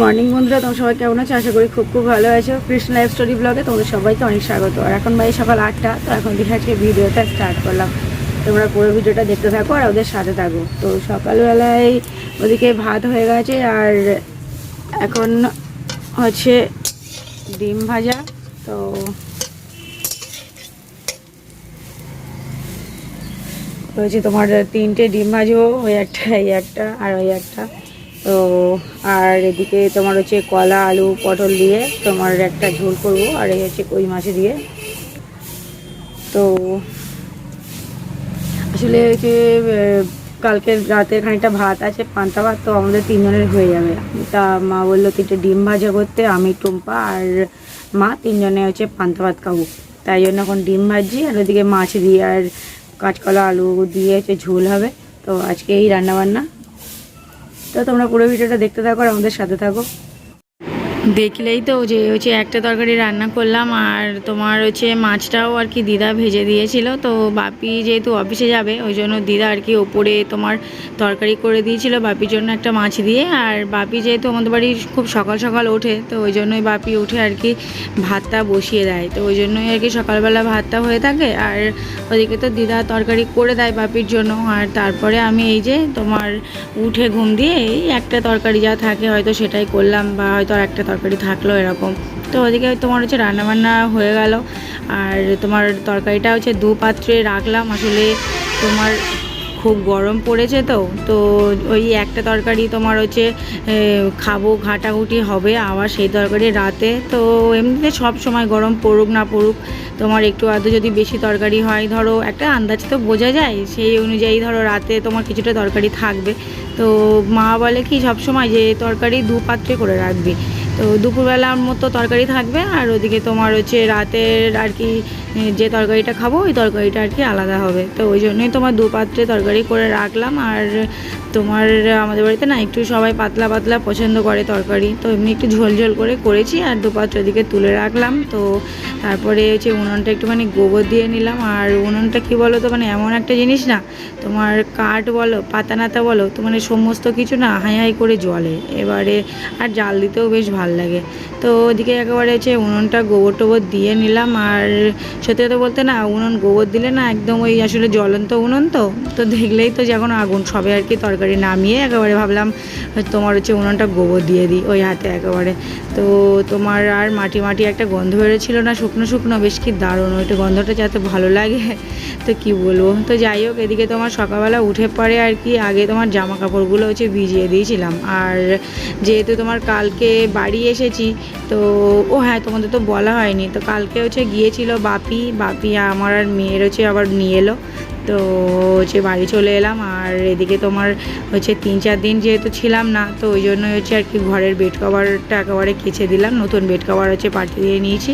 Morning বন্ধুরা, তোমরা সবাই কেমন আছো? আশা করি খুব খুব ভালো আছো। কৃষ্ণ লাইফ স্টোরি ব্লগে তোমাদের সবাইকে অনেক স্বাগত। আর এখন বাজে সকাল আটটা, তো এখন থেকে আজকে ভিডিওটা স্টার্ট করলাম। তোমরা পুরো ভিডিওটা দেখতে থাকো আর ওদের সাথে থাকো। তো সকালবেলায় ওদিকে ভাত হয়ে গেছে আর এখন হচ্ছে ডিম ভাজা। তো হয়েছে তোমার তিনটে ডিম ভাজবো, ওই একটা, এই একটা আর ওই একটা। তো আর এদিকে তোমার হচ্ছে কলা আলু পটল দিয়ে তোমার একটা ঝোল করব আর এই হচ্ছে কই মাছ দিয়ে। তো আসলে হচ্ছে আহ, কালকের রাতে খানিকটা ভাত আছে পান্তা ভাত তো আমাদের তিনজনের হয়ে যাবে। তা মা বলল তিনটে ডিম ভাজা করতে আমি টুম্পা আর মা তিনজনে হচ্ছে পান্তা ভাত খাব। তাই জন্য এখন ডিম ভাজি আর ওদিকে মাছ দিয়ে আর কাঁচকলা আলু দিয়ে হচ্ছে ঝোল হবে। তো আজকে এই রান্নাবান্না। তো তোমরা পুরো ভিডিওটা দেখতে থাকো আর আমাদের সাথে থাকো। দেখলেই তো যে হচ্ছে একটা তরকারি রান্না করলাম আর তোমার হচ্ছে মাছটাও আর কি দিদা ভেজে দিয়েছিল, তো বাপি যেহেতু অফিসে যাবে, ওই জন্য দিদা আর কি ওপরে তোমার তরকারি করে দিয়েছিল বাপির জন্য একটা মাছ দিয়ে, আর বাপি যেহেতু আমাদের বাড়ি খুব সকাল সকাল ওঠে, তো ওই জন্যই বাপি উঠে আর কি ভাতটা বসিয়ে দেয়, তো ওই জন্যই আর কি সকালবেলা ভাতটা হয়ে থাকে, আর ওদিকে তো দিদা তরকারি করে দেয় বাপির জন্য, আর তারপরে আমি এই যে তোমার উঠে ঘুম দিয়ে এই একটা তরকারি যা থাকে হয়তো সেটাই করলাম বা হয়তো আর একটা তরকারি থাকল এরকম। তো ওদিকে তোমার হচ্ছে রান্নাবান্না হয়ে গেল। আর তোমার তরকারিটা হচ্ছে দু পাত্রে রাখলাম। আসলে তোমার খুব গরম পড়েছে তো তো ওই একটা তরকারি তোমার হচ্ছে খাব, ঘাটাঘুটি হবে আবার সেই তরকারি রাতে। তো এমনিতে সব সময় গরম পড়ুক না পড়ুক, তোমার একটু আধটু যদি বেশি তরকারি হয়, ধরো একটা আন্দাজ তো বোঝা যায়, সেই অনুযায়ী ধরো রাতে তোমার কিছুটা তরকারি থাকবে। তো মা বলে কি সব সময় যে তরকারি দু পাত্রে করে রাখবি। তো দুপুরবেলার মতো তরকারি থাকবে আর ওদিকে তোমার হচ্ছে রাতের আর কি যে তরকারিটা খাব, ওই তরকারিটা আর কি আলাদা হবে। তো ওই জন্যই তোমার দু পাত্রে তরকারি করে রাখলাম। আর তোমার আমাদের বাড়িতে না একটু সবাই পাতলা পাতলা পছন্দ করে তরকারি। তো এমনি একটু ঝোল ঝোল করে করেছি আর দু পাত্র দিকে তুলে রাখলাম। তো তারপরে হচ্ছে উনুনটা একটুখানি গোবর দিয়ে নিলাম। আর উনুনটা কি বলো তো মানে এমন একটা জিনিস না, তোমার কাঠ বলো পাতা নাতা বলো, তো মানে সমস্ত কিছু না হাই হাই করে জলে এবারে আর জাল দিতেও বেশ ভালো লাগে। তো ওদিকে একেবারে হচ্ছে উনুনটা গোবর টোবর দিয়ে নিলাম। আর সত্যি কথা বলতে না, উনুন গোবর দিলে না একদম ওই আসলে জ্বলন্ত উনুন তো তো দেখলেই তো যখন আগুন সবে আর কি তরকারি নামিয়ে একেবারে ভাবলাম তোমার হচ্ছে উনুনটা গোবর দিয়ে দিই ওই হাতে একেবারে। তো তোমার আর মাটি মাটি একটা গন্ধ বেরোচ্ছিল না, শুকনো শুকনো, বেশ কি দারুণ ওইটা গন্ধটা যাতে ভালো লাগে, তো কি বলব? তো যাই হোক, এদিকে তোমার সকালবেলা উঠে পরে আর কি আগে তোমার জামা কাপড়গুলো হচ্ছে ভিজিয়ে দিয়েছিলাম, আর যেহেতু তোমার কালকে বাড়ি এসেছি, তো ও হ্যাঁ তোমাদের তো বলা হয়নি, তো কালকে হচ্ছে গিয়েছিল বাপি বাপি বাপি আমার আর মেয়েরও চেয়ে আবার নিয়ে এলো। তো হচ্ছে বাড়ি চলে এলাম আর এদিকে তোমার হচ্ছে তিন চার দিন যেহেতু ছিলাম না, তো ওই জন্যই হচ্ছে আর কি ঘরের বেড কভারটা একেবারে কেচে দিলাম, নতুন বেড কভার হচ্ছে পাঠিয়ে দিয়ে নিয়েছি।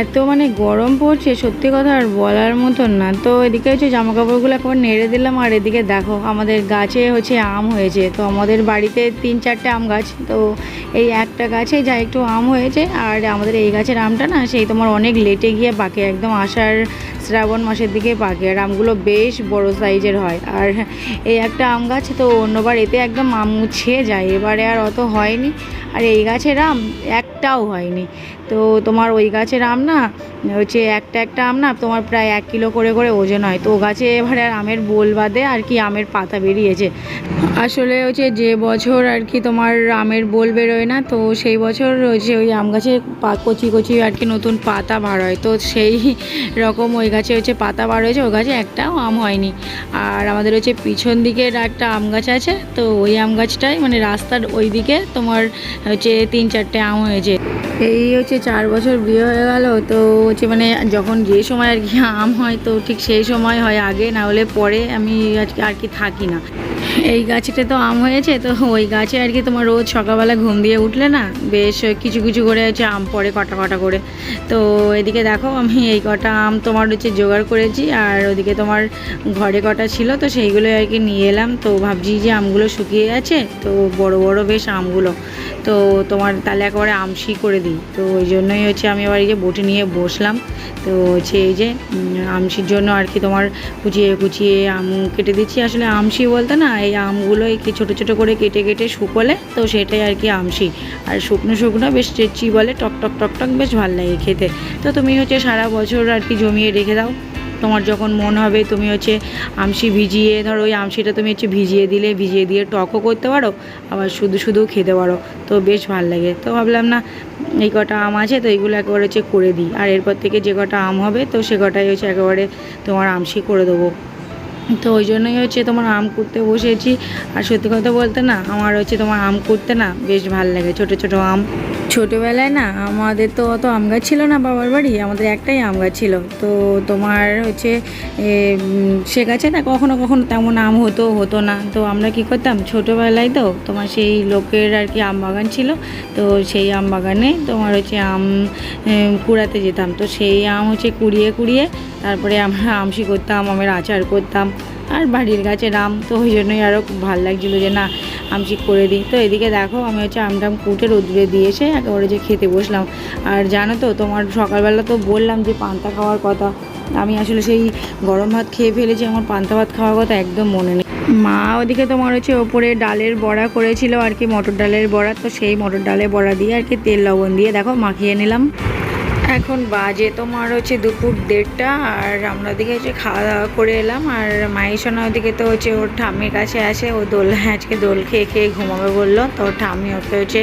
এত মানে গরম পড়ছে, সত্যি কথা আর বলার মতন না। তো এদিকে হচ্ছে জামা কাপড়গুলো একবার নেড়ে দিলাম আর এদিকে দেখো আমাদের গাছে হচ্ছে আম হয়েছে। তো আমাদের বাড়িতে তিন চারটে আম গাছ, তো এই একটা গাছে যা একটু আম হয়েছে আর আমাদের এই গাছের আমটা না, সেই তোমার অনেক লেটে গিয়ে পাকে একদম আষাঢ় শ্রাবণ মাসের দিকে পাকে আর আমগুলো বেশ বড় সাইজের হয়। আর এই একটা আম গাছ তো অন্যবার এতে একদম আম মুছিয়ে যায়। এবারে আর অত হয়নি। আর এই গাছের আম একটাও হয়নি। তো তোমার ওই গাছের আম না, হচ্ছে একটা একটা আম না তোমার প্রায় এক কিলো করে করে ওজন হয়। তো ও গাছে এবারে আর আমের বোল বাদে আর কি আমের পাতা বেরিয়েছে। আসলে হচ্ছে যে বছর আর কি তোমার আমের বোল বেরোয় না, তো সেই বছর হচ্ছে ওই আম গাছে কচি কচি আর কি নতুন পাতা বার হয়। তো সেই রকম ওই গাছে হচ্ছে পাতা বার হয়েছে ওই গাছে একটাও আম হয়নি। আর আমাদের হচ্ছে পিছন দিকের একটা আম গাছ আছে, তো ওই আম গাছটাই মানে রাস্তার ওই দিকে তোমার হচ্ছে তিন চারটে আম হয়েছে। এই হচ্ছে চার বছর বিয়ে হয়ে গেল, তো হচ্ছে মানে যখন যে সময় আর কি আম হয়, তো ঠিক সেই সময় হয় আগে, না হলে পরে আমি আজকে আর কি থাকি না। এই গাছটা তো আম হয়েছে, তো ওই গাছে আর কি তোমার রোজ সকালবেলা ঘুম দিয়ে উঠলে না, বেশ কিছু কিছু করে হচ্ছে আম পড়ে কটা কটা করে। তো এদিকে দেখো আমি এই কটা আম তোমার হচ্ছে জোগাড় করেছি, আর ওদিকে তোমার ঘরে কটা ছিল, তো সেইগুলো আর কি নিয়ে এলাম। তো ভাবছি যে আমগুলো শুকিয়ে গেছে, তো বড় বড় বেশ আমগুলো। তো তোমার তাহলে একেবারে আমসি করে দিই। তো ওই জন্যই হচ্ছে আমি আবার এই যে বটি নিয়ে বসলাম। তো হচ্ছে এই যে আমসির জন্য আর কি তোমার কুচিয়ে কুচিয়ে আম কেটে দিচ্ছি। আসলে আমসি বলতে না এই আমগুলো কি ছোটো ছোটো করে কেটে কেটে শুকোলে, তো সেটাই আর কি আমসি আর শুকনো শুকনো বেশ টেচি বলে, টক টক টক টক বেশ ভালো লাগে খেতে। তো তুমি হচ্ছে সারা বছর আর কি জমিয়ে রেখে দাও। তোমার যখন মন হবে তুমি হচ্ছে আমসি ভিজিয়ে, ধরো ওই আমসিটা তুমি হচ্ছে ভিজিয়ে দিলে, ভিজিয়ে দিয়ে টকও করতে পারো, আবার শুধু শুধু খেতে পারো, তো বেশ ভালো লাগে। তো ভাবলাম না, এই কটা আম আছে তো এইগুলো একেবারে হচ্ছে করে দিই। আর এরপর থেকে যে কটা আম হবে তো সে কটাই হচ্ছে একেবারে তোমার আমসি করে দেবো। তো ওই জন্যই হচ্ছে তোমার আম কুড়তে বসেছি। আর সত্যি কথা বলতে না, আমার হচ্ছে তোমার আম কুড়তে না বেশ ভালো লাগে, ছোট ছোট আম। ছোটোবেলায় না আমাদের তো অত আম গাছ ছিল না বাবার বাড়ি, আমাদের একটাই আম গাছ ছিল। তো তোমার হচ্ছে সে গাছে না কখনো কখনো তেমন আম হতো হতো না। তো আমরা কি করতাম, ছোটোবেলায় তো তোমার সেই লোকের আর কি আম বাগান ছিল, তো সেই আম বাগানে তোমার হচ্ছে আম কুড়াতে যেতাম। তো সেই আম হচ্ছে কুড়িয়ে কুড়িয়ে তারপরে আমরা আমসি করতাম, আমের আচার করতাম। আর বাড়ির গাছের আম, তো ওই জন্যই আরও ভালো লাগছিল যে না আমসি করে দিই। তো এদিকে দেখো, আমি হচ্ছে আমটাম কুটে রোদ্রে দিয়ে এসে একেবারে যে খেতে বসলাম। আর জানো তো, তোমার সকালবেলা তো বললাম যে পান্তা খাওয়ার কথা। আমি আসলে সেই গরম ভাত খেয়ে ফেলেছি, আমার পান্তা ভাত খাওয়ার কথা একদম মনে নেই। মা ওদিকে তোমার হচ্ছে ওপরে ডালের বড়া করেছিল আর কি, মটর ডালের বড়া। তো সেই মটর ডালের বড়া দিয়ে আর কি তেল লবণ দিয়ে দেখো, মাখিয়ে নিলাম। এখন বাজে তোমার হচ্ছে দুপুর দেড়টা, আর আমরা ওদিকে হচ্ছে খাওয়া দাওয়া করে এলাম, আর মাইসোনা ওদিকে তো হচ্ছে ওর ঠাম্মির কাছে আসে, ও দোল আজকে দোল খেয়ে খেয়ে ঘুমাবে বলল, তো ওর ঠাম্মি ওকে হচ্ছে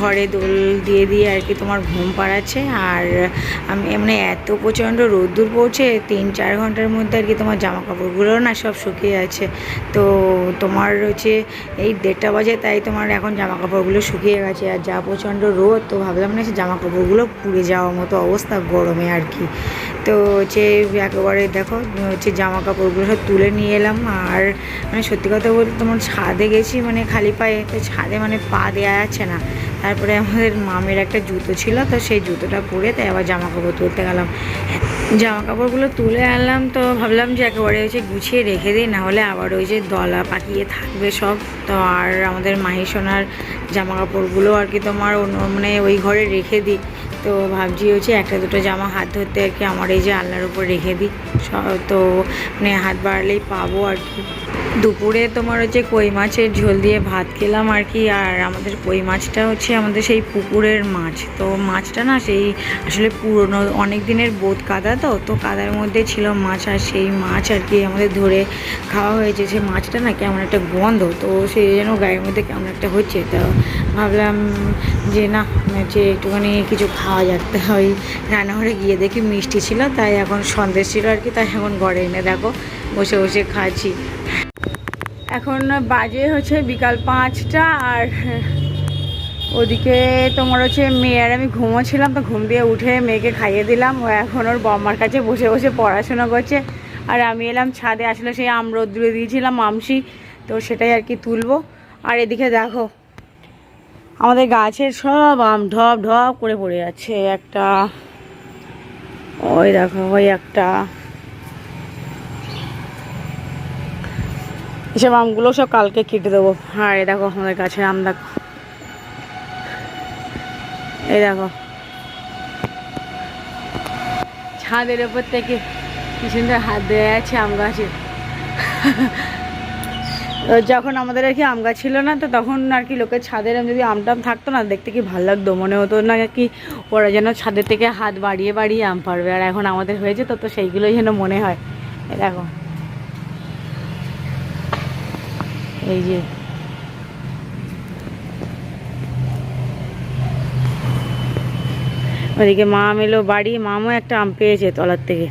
ঘরে দোল দিয়ে দিয়ে আর কি তোমার ঘুম পাড়াচ্ছে, আর আমি এমনি এত প্রচণ্ড রোদ্দুর পড়ছে, তিন চার ঘণ্টার মধ্যে আর কি তোমার জামা কাপড়গুলো না সব শুকিয়ে আছে তো তোমার হচ্ছে এই দেড়টা বাজে তাই তোমার এখন জামা কাপড়গুলো শুকিয়ে গেছে, আর যা প্রচণ্ড রোদ, তো ভাবলাম না সে জামা কাপড়গুলো পুড়ে যাওয়ার মতো অবস্থা গরমে আর কি। তো হচ্ছে একেবারে দেখো, হচ্ছে জামা কাপড়গুলো সব তুলে নিয়ে এলাম। আর মানে সত্যি কথা বলতে তোমার ছাদে গেছি মানে খালি পায়ে, তো ছাদে মানে পা দেওয়া যাচ্ছে না। তারপরে আমাদের মামের একটা জুতো ছিল, তো সেই জুতোটা পরে তাই আবার জামা কাপড় তুলতে গেলাম। জামা কাপড়গুলো তুলে আনলাম তো ভাবলাম যে একেবারে হচ্ছে গুছিয়ে রেখে দিই, নাহলে আবার ওই যে দলা পাকিয়ে থাকবে সব। তো আর আমাদের মাহি সোনার জামা কাপড়গুলো আর কি তোমার অন্য মানে ওই ঘরে রেখে দিই। তো ভাবছি হচ্ছে একটা দুটো জামা হাত ধরতে আর কি আমার এই যে আলনার উপর রেখে দিই। তো মানে হাত বাড়ালেই পাবো আর কি। দুপুরে তোমার হচ্ছে কই মাছের ঝোল দিয়ে ভাত খেলাম আর কি, আর আমাদের কই মাছটা হচ্ছে আমাদের সেই পুকুরের মাছ। তো মাছটা না সেই আসলে পুরনো, অনেক দিনের বোধ কাদা তো তো কাদার মধ্যে ছিল মাছ আর সেই মাছ আর কি আমাদের ধরে খাওয়া হয়েছে। সেই মাছটা না কেমন একটা গন্ধ, তো সেই জন্য গায়ের মধ্যে কেমন একটা হচ্ছে। তো ভাবলাম যে না, যে একটুখানি কিছু খাওয়া যাক। হয় রান্নাঘরে গিয়ে দেখি মিষ্টি ছিল, তাই এখন সন্দেশ ছিল আর কি, তাই এখন ঘরে এনে দেখো, বসে বসে খাচ্ছি। এখন বাজে হচ্ছে বিকাল পাঁচটা আর ওদিকে তোমার হচ্ছে মেয়ে আর আমি ঘুমোচ্ছিলাম, তো ঘুম দিয়ে উঠে মেয়েকে খাইয়ে দিলাম। ও এখন ওর বম্মার কাছে বসে বসে পড়াশোনা করছে। আর আমি এলাম ছাদে, আসলে সেই আম রোদ্দুরে দিয়েছিলাম আমসি, তো সেটাই আর কি তুলবো। আর এদিকে দেখো আমাদের গাছের সব আম ঢপ ঢপ করে পড়ে যাচ্ছে একটা। ওই দেখো, ওই একটা। এসব আমগুলো সব কালকে কেটে দেবো। হ্যাঁ এই দেখো, আমাদের গাছের আম দেখো। এই দেখো। ছাদের ওপর থেকে কি সুন্দর হাত দেওয়া যাচ্ছে আম গাছে। তো যখন আমাদের আর কি আম গাছ ছিল না, তো তখন আর কি লোকের ছাদের যদি আমটাম থাকতো না, দেখতে কি ভালো লাগতো? মনে হতো না কি ওরা যেন ছাদের থেকে হাত বাড়িয়ে বাড়িয়ে আম পারবে। আর এখন আমাদের হয়েছে তো তো সেইগুলোই যেন মনে হয়। দেখো। এই যে। ওদিকে মাম এলো বাড়ি, মামও একটা আম পেয়েছে তলার থেকে।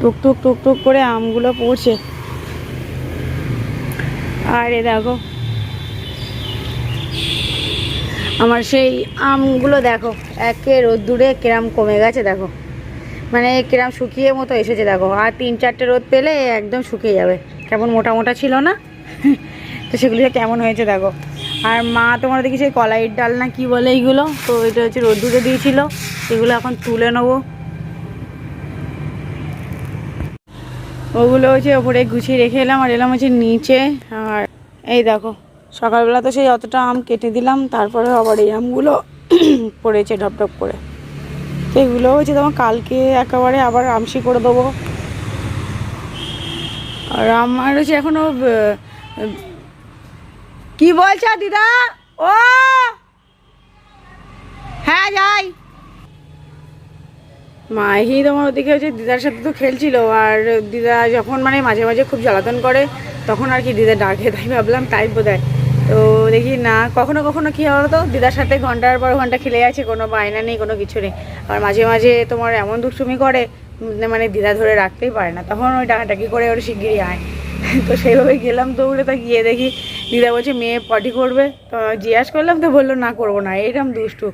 টুক টুক টুক টুক করে আমগুলো পড়ছে। আর দেখো। আমার সেই আমগুলো দেখো, একে রোদ্দুরে কিরাম কমে গেছে দেখো। মানে কিরাম শুকিয়ে মতো এসেছে দেখো। আর তিন চারটে রোদ পেলে একদম শুকিয়ে যাবে। কেমন মোটা মোটা ছিল না? তো সেগুলি কেমন হয়েছে দেখো। আর মা তোমার দেখি সেই কলাইয়ের ডাল না কি বলে এইগুলো? তো এটা হচ্ছে রোদ্দুরে দিয়েছিল। এগুলো এখন তুলে নেব। ওগুলো হচ্ছে ওপরে গুছিয়ে রেখে এলাম আর এলাম হচ্ছে নিচে আর এই দেখো সকালবেলা তো সেই অতটা আম কেটে দিলাম তারপরে আবার এই আমগুলো পড়েছে ঢপঢপ করে। তো এগুলো হচ্ছে তোমার কালকে একেবারে আবার আমসি করে দেবো। আর আমার হচ্ছে এখনও আহ, কি বলছো দিদা? ও! হ্যাঁ যাই। মাহি তোমার ওদিকে হচ্ছে দিদার সাথে তো খেলছিল, আর দিদা যখন মানে মাঝে মাঝে খুব জ্বালাতন করে, তখন আর কি দিদা ডাকে, তাই ভাবলাম তাই বোধ তো দেখি না, কখনো কখনো কী হলো তো দিদার সাথে ঘণ্টার পর ঘণ্টা খেলে যাচ্ছে কোনো বায়না নেই, কোনো কিছু নেই। আর মাঝে মাঝে তোমার এমন দুষ্টুমি করে মানে দিদা ধরে রাখতেই পারে না, তখন ওই ডাকাটাকি করে ওর শিগগিরই আয়। তো সেইভাবে গেলাম দৌড়ে, তা গিয়ে দেখি দিদা বলছে, মেয়ে, পটি করবে? তো জিজ্ঞাসা করলাম, তো বলল, না, করব না এইরকম দুষ্টু।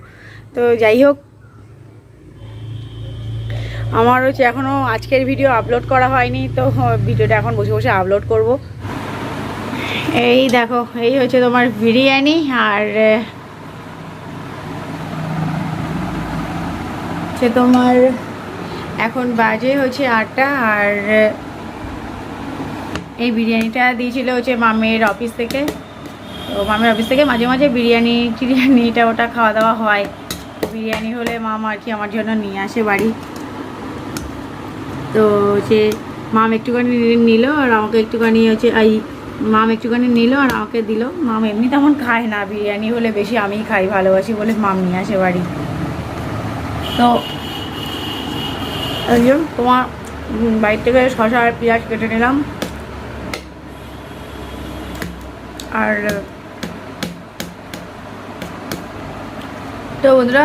তো যাই হোক আমার হচ্ছে এখনও আজকের ভিডিও আপলোড করা হয়নি, তো ভিডিওটা এখন বসে বসে আপলোড করব। এই দেখো, এই হচ্ছে তোমার বিরিয়ানি আর হচ্ছে তোমার এখন বাজে হচ্ছে আটটা আর এই বিরিয়ানিটা দিয়েছিল হচ্ছে মামের অফিস থেকে। তো মামের অফিস থেকে মাঝে মাঝে বিরিয়ানি, টিরিয়ানিটা ওটা খাওয়া দাওয়া হয়। বিরিয়ানি হলে মামা আর কি আমার জন্য নিয়ে আসে বাড়ি। তো হচ্ছে মাম একটুখানি নিল আর আমাকে একটুখানি হচ্ছে, এই মাম একটুখানি নিল আর আমাকে দিল। মাম এমনি তেমন খায় না, বিরিয়ানি হলে বেশি আমিই খাই, ভালোবাসি বলে মাম নিয়ে আসে বাড়ি। তো যে তোমার বাইর থেকে শশা আর পেঁয়াজ কেটে নিলাম। আর, তো বন্ধুরা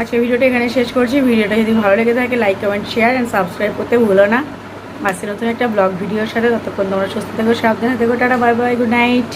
আজকে ভিডিওটা এখানে শেষ করছি। ভিডিওটা যদি ভালো লেগে থাকে like comment share and subscribe করতে ভুলো না। মাসে নতুন একটা ব্লগ ভিডিওর সাথে ততক্ষণ তোমরা সুস্থ থেকো, সাবধানে থেকো, tata bye bye good night